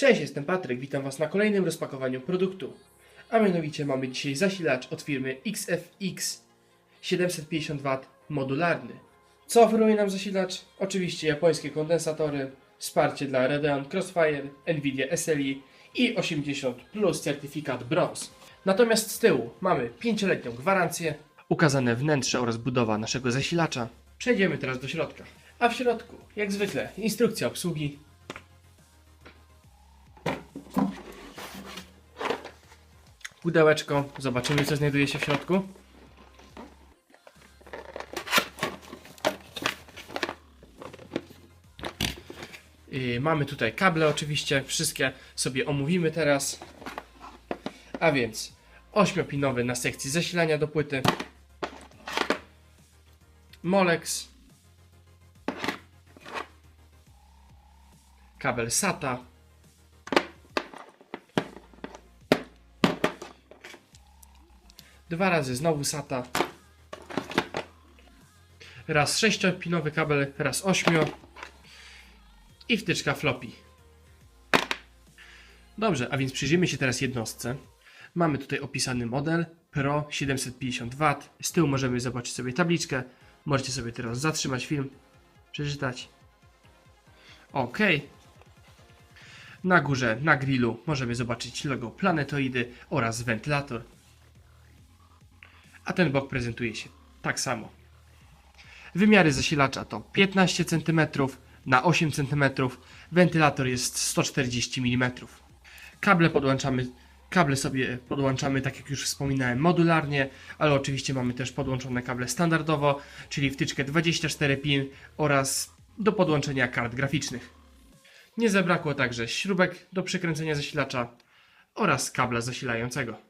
Cześć, jestem Patryk, witam Was na kolejnym rozpakowaniu produktu. A mianowicie mamy dzisiaj zasilacz od firmy XFX 750W modularny. Co oferuje nam zasilacz? Oczywiście japońskie kondensatory, wsparcie dla Radeon Crossfire, Nvidia SLI i 80 plus certyfikat brąz. Natomiast z tyłu mamy 5-letnią gwarancję, ukazane wnętrze oraz budowa naszego zasilacza. Przejdziemy teraz do środka. A w środku, jak zwykle, instrukcja obsługi, pudełeczko. Zobaczymy, co znajduje się w środku. Mamy tutaj kable, oczywiście. Wszystkie sobie omówimy teraz. A więc 8-pinowy na sekcji zasilania do płyty. Molex. Kabel SATA. Dwa razy znowu SATA. Raz sześciopinowy kabel, raz ośmio. I wtyczka floppy. Dobrze, a więc przyjrzyjmy się teraz jednostce. Mamy tutaj opisany model Pro 750W. Z tyłu możemy zobaczyć sobie tabliczkę. Możecie sobie teraz zatrzymać film, przeczytać. OK. Na górze, na grillu możemy zobaczyć logo planetoidy oraz wentylator a ten bok prezentuje się tak samo. Wymiary zasilacza to 15 cm na 8 cm, wentylator jest 140 mm. Kable podłączamy, kable sobie podłączamy, tak jak już wspominałem, modularnie, ale oczywiście mamy też podłączone kable standardowo, czyli wtyczkę 24 pin oraz do podłączenia kart graficznych. Nie zabrakło także śrubek do przykręcenia zasilacza oraz kabla zasilającego.